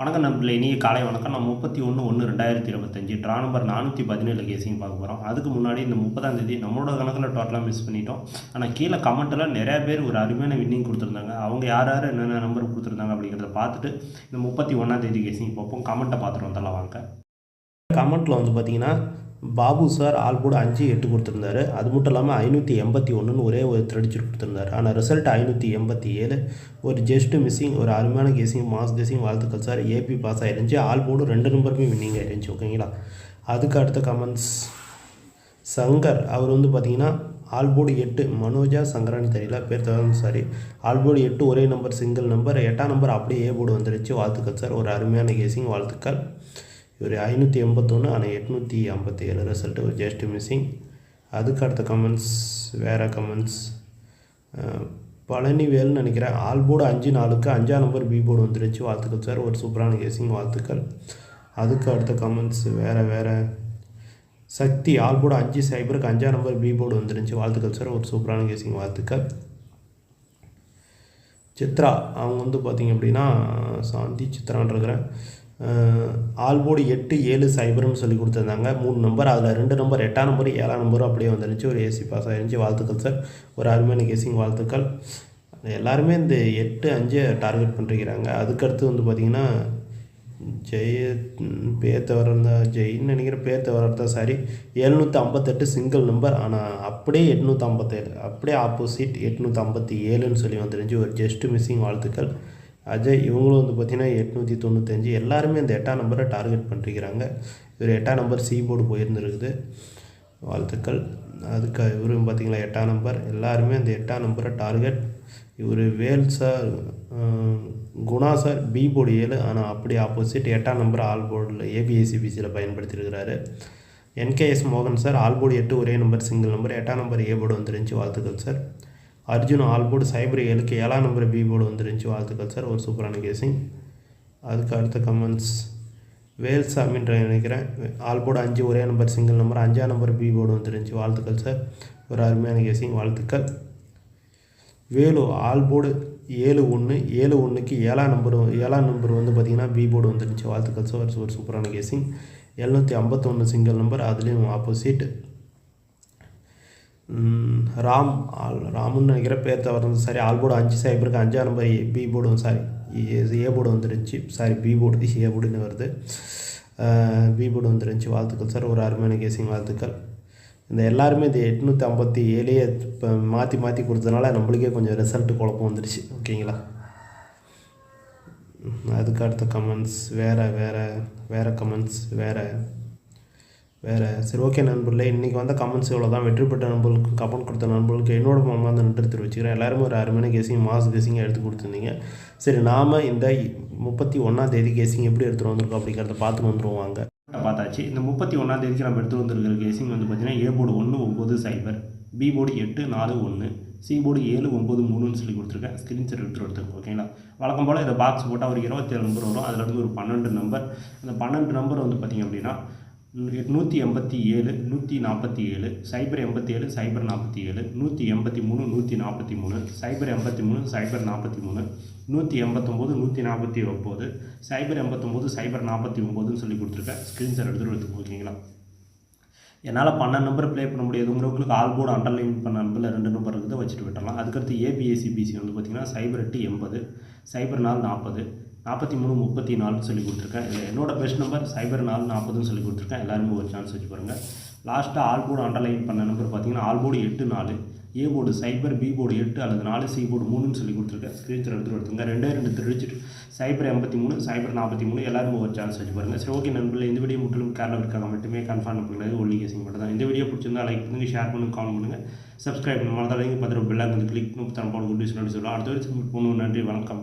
வணக்கம் நண்பர்களே இனிய காலை வணக்கம். நான் முப்பத்தி ஒன்று ஒன்று ரெண்டாயிரத்தி இருபத்தஞ்சி. ட்ரா நம்பர் நானூற்றி பதினேழு கேசிங் பார்க்க போகிறோம் அதுக்கு முன்னாடி இந்த முப்பதாம் தேதி நம்மளோட கணக்கில் டோட்டலாக மிஸ் பண்ணிட்டோம். ஆனால் கீழே கமெண்ட்டில் நிறையா பேர் ஒரு அருமையான வின்னிங் கொடுத்துருந்தாங்க. அவங்க யார் யார் என்னென்ன நம்பர் கொடுத்துருந்தாங்க அப்படிங்கிறத பார்த்துட்டு இந்த முப்பத்தி ஒன்றாம் தேதி கேசிங் பார்ப்போம். கமெண்ட்டை பார்த்துட்டு வந்தலாம் வாங்க. கமெண்ட்டில் வந்து பார்த்தீங்கன்னா பாபு சார் ஆல்போர்டு அஞ்சு எட்டு கொடுத்துருந்தாரு. அது மட்டும் இல்லாமல் ஐநூற்றி எண்பத்தி ஒன்றுன்னு ஒரே ஒரு த்ரெடிச்சு கொடுத்துருந்தாரு. ஆனால் ரிசல்ட் ஐநூற்றி எண்பத்தி ஏழு. ஒரு ஜஸ்ட் மிஸ்ஸிங் ஒரு அருமையான கேசிங் மாஸ் கேசிங் வாழ்த்துக்கள் சார். ஏபி பாஸ் ஆயிருந்துச்சு. ஆல்போர்டு ரெண்டு நம்பருமே வின்னிங் ஆயிருந்துச்சு ஓகேங்களா அதுக்கு அடுத்த கமெண்ட்ஸ் சங்கர் அவர் வந்து பார்த்தீங்கன்னா ஆல்போர்டு எட்டு. மனோஜா சங்கரான்னு தெரியல பேர் தகவல் சாரி ஆல்போர்டு எட்டு ஒரே நம்பர் சிங்கிள் நம்பர் எட்டாம் நம்பர் அப்படியே ஏ போர்டு வந்துருச்சு. வாழ்த்துக்கள் சார். ஒரு அருமையான கேசிங் வாழ்த்துக்கள். இவர் ஐநூற்றி எண்பத்தொன்று ஆனால் எட்நூற்றி ஐம்பத்தி ஏழு ரிசல்ட்டு ஒரு ஜஸ்ட் மிஸ்ஸிங் அதுக்கு அடுத்த கமெண்ட்ஸ் வேறு கமெண்ட்ஸ் பழனிவேல்னு நினைக்கிறேன். ஆல் போர்டு அஞ்சு நாளுக்கு அஞ்சாம் நம்பர் பி போர்டு வந்துருச்சு. வாழ்த்துக்கள் சார் ஒரு சூப்பரான கேசிங் வாழ்த்துக்கள். அதுக்கு அடுத்த கமெண்ட்ஸ் வேறு வேறு. சக்தி ஆல் போர்டு அஞ்சு சைபருக்கு அஞ்சாம் நம்பர் பி போர்டு வந்துருச்சு. வாழ்த்துக்கள் சார் ஒரு சூப்பரான கேசிங் வாழ்த்துக்கள். சித்ரா அவங்க வந்து பார்த்திங்க அப்படின்னா சாந்தி சித்ரான்றக்கிறேன் ஆல்போர்டு எட்டு ஏழு சைபர்னு சொல்லி கொடுத்துருந்தாங்க. மூணு நம்பர் அதில் ரெண்டு நம்பர் எட்டாம் நம்பர் ஏழாம் நம்பரும் அப்படியே வந்துருந்துச்சு. ஒரு ஏசி பாஸ் ஆயிருந்துச்சு. வாழ்த்துக்கள் சார் ஒரு அருமையான கேசிங் வாழ்த்துக்கள். எல்லாருமே இந்த எட்டு அஞ்சு டார்கெட் பண்ணிருக்கிறாங்க அதுக்கடுத்து வந்து பார்த்திங்கன்னா ஜெய பேர் தவிர ஜெயின்னு நினைக்கிற பேர் தவிர சாரி எழுநூற்றி ஐம்பத்தெட்டு சிங்கிள் நம்பர் ஆனால் அப்படியே எட்நூற்றி ஐம்பத்தேழு அப்படியே ஆப்போசிட் எட்நூற்றி ஐம்பத்தி ஏழுன்னு சொல்லி வந்துருந்துச்சு. ஒரு ஜஸ்ட் மிஸ்ஸிங் வாழ்த்துக்கள். அஜய் இவங்களும் வந்து பார்த்திங்கன்னா எட்நூற்றி தொண்ணூத்தஞ்சு. எல்லாருமே இந்த எட்டாம் நம்பரை டார்கெட் பண்ணிருக்கிறாங்க. இவர் எட்டாம் நம்பர் சி போர்டு போயிருந்துருக்குது. வாழ்த்துக்கள். அதுக்கு இவரும் பார்த்திங்களா எட்டாம் நம்பர். எல்லாருமே அந்த எட்டாம் நம்பரை டார்கெட் இவர் Vel sir Guna sir B board ஏழு. ஆனால் அப்படி ஆப்போசிட் எட்டாம் நம்பர் ஆல் போர்டில் ஏபிஎஸ்சிபிசியில் பயன்படுத்தியிருக்கிறாரு என்கேஎஸ் மோகன் சார் ஆல் போர்டு எட்டு ஒரே நம்பர் சிங்கிள் நம்பர் எட்டாம் நம்பர் ஏ போர்டு வந்துருந்துச்சு. வாழ்த்துக்கள் சார். அர்ஜுன் ஆல்போர்டு சைபர் ஏழுக்கு ஏழாம் நம்பர் பி போர்டு வந்துருந்துச்சு. வாழ்த்துக்கள் சார் ஒரு சூப்பரான கேசிங் அதுக்கு அடுத்த கமெண்ட்ஸ் வேல்ஸ் அப்படின்ற நினைக்கிறேன். ஆல் போர்டு அஞ்சு ஒரே நம்பர் சிங்கிள் நம்பர் அஞ்சாம் நம்பர் பி போர்டு வந்துருந்துச்சு. வாழ்த்துக்கள் சார் ஒரு அருமையான கேசிங் வாழ்த்துக்கள். வேலு ஆல் போர்டு ஏழு ஒன்று ஏழு ஒன்றுக்கு ஏழாம் நம்பர் ஏழாம் நம்பர் வந்து பார்த்திங்கன்னா பி போர்டு வந்துருந்துச்சு. வாழ்த்துக்கள் சார் ஒரு சூப்பரான கேசிங் எழுநூற்றி ஐம்பத்தொன்று சிங்கிள் நம்பர் அதுலேயும் ஆப்போசிட் ராம் ஆல் ராமுன்னு நினைக்கிற பேர் தவிர சாரி ஆல் போர்டு அஞ்சு சைபருக்கு அஞ்சாம் number B board sorry A board வந்துருந்துச்சு. சாரி பி போர்டு ஏ போர்டுன்னு வருது. பி போர்டு வந்துருந்துச்சு. வாழ்த்துக்கள் சார். ஒரு அருமையான கேசிங் வாழ்த்துக்கள். இந்த எல்லாருமே இந்த எட்நூற்றி ஐம்பத்தி ஏழையே இப்போ மாற்றி மாற்றி கொடுத்ததுனால நம்மளுக்கே கொஞ்சம் ரிசல்ட்டு குழப்பம் வந்துடுச்சு ஓகேங்களா? அதுக்கு அடுத்த கமெண்ட்ஸ் வேறு வேறு வேறு கமெண்ட்ஸ் வேறு வேறு சரி ஓகே நண்பர்களே. இன்றைக்கி வந்த கமெண்ட்ஸ் இவ்வளோ தான் வெற்றி பெற்ற நண்பர்களுக்கு கமெண்ட் கொடுத்த நண்பர்களுக்கு என்னோட மாமா அந்த நன்றி தெரிவிச்சுக்கிறேன். எல்லாருமே ஒரு அருமையான கேசிங் மாஸ் கேசிங் எடுத்து கொடுத்துருந்தீங்க. சரி நாம் இந்த முப்பத்தி ஒன்றாம் தேதி கேசிங் எப்படி எடுத்துகிட்டு வந்திருக்கோம் அப்படிங்கிறத பார்த்துட்டு வந்துடுவாங்க பார்த்தாச்சு. இந்த முப்பத்தி ஒன்றாம் தேதிக்கு நம்ம எடுத்து வந்திருக்கிற கேசிங் வந்து பார்த்தீங்கன்னா ஏ போர்டு ஒன்று ஒம்பது சைபர் பி போர்டு எட்டு நாலு ஒன்று சி போர்டு ஏழு ஒம்பது மூணுன்னு சொல்லி கொடுத்துருக்கேன். ஸ்க்ரீன்ஷாட் எடுத்து எடுத்துருக்கோம் ஓகேங்களா வழக்கம் போல் இதை பாக்ஸ் போட்டால் ஒரு இருபத்தேழு நம்பர் வரும். அதில் இருந்து ஒரு பன்னெண்டு நம்பர் அந்த பன்னெண்டு நம்பர் வந்து பார்த்திங்க அப்படின்னா நூற்றி எண்பத்தி ஏழு நூற்றி நாற்பத்தி ஏழு சைபர் எண்பத்தி ஏழு சைபர் நாற்பத்தி ஏழு நூற்றி எண்பத்தி மூணு நூற்றி நாற்பத்தி மூணு சைபர் எண்பத்தி மூணு சைபர் நாற்பத்தி மூணு நூற்றி எண்பத்தொம்போது நூற்றி நாற்பத்தி ஒம்பது சைபர் எண்பத்தொம்போது சைபர் நாற்பத்தி ஒம்போதுன்னு சொல்லி கொடுத்துருக்கேன். ஸ்க்ரீன்ஷாட் எடுத்துகிட்டு எடுத்துக்கோ ஓகேங்களா? என்னால் பன்னெண்டு நம்பர் ப்ளே பண்ண முடியாதுங்கிறவங்களுக்கு ஆல் போர்டு அண்டர்லைன் பண்ண நம்பரில் ரெண்டு நம்பர் இருக்குது வச்சுட்டு விட்டலாம் அதுக்கடுத்து ஏபிஎஸ்சிபிசி வந்து பார்த்திங்கன்னா சைபர் எட்டு எண்பது சைபர் நாலு நாற்பது நாற்பத்தி மூணு முப்பத்தி நாலுன்னு சொல்லி கொடுத்துருக்கேன். இதில் என்னோட பெஸ்ட் நம்பர் சைபர் நாலு நாற்பதுன்னு சொல்லி கொடுத்துருக்கேன். எல்லாருமே ஒரு சான்ஸ் வச்சு பாருங்கள் லாஸ்ட்டாக ஆல் போர்டு அண்டர்லைன் பண்ண நம்பர் பார்த்தீங்கன்னா ஆல் போர்டு எட்டு நாலு ஏ போர்டு சைபர் பி போர்டு எட்டு அல்லது நாலு சி போர்டு மூணுன்னு சொல்லி கொடுத்துருக்கேன் ஸ்க்ரீன்ஷாட் எடுத்து எடுத்துங்க ரெண்டே ரெண்டு திருச்சிட்டு சைபர் எண்பத்தி மூணு சைபர் நாற்பத்தி மூணு எல்லாரும் ஒரு சான்ஸ் வச்சு பாருங்கள் சரி ஓகே நண்பர்கள் இந்த வீடியோ முற்றிலும் கேரளா இருக்காங்க மட்டுமே கன்ஃபார்ம் பண்ணுறது ஒல்லி கேசிங் மட்டும் தான். இந்த வீடியோ பிடிச்சிருந்தா லைக் பண்ணுங்கள் ஷேர் பண்ணுங்கள் காமெண்ட் பண்ணுங்கள் சப்ஸ்கிரைப் பண்ணுங்க. மறந்தாலும் பார்த்துட்டு பெல்லாக வந்து கிளிக் பண்ணி தரம் போட குட் நியூஸ் சொல்லலாம் அடுத்த வரைக்கும் பொண்ணு நன்றி வணக்கம்.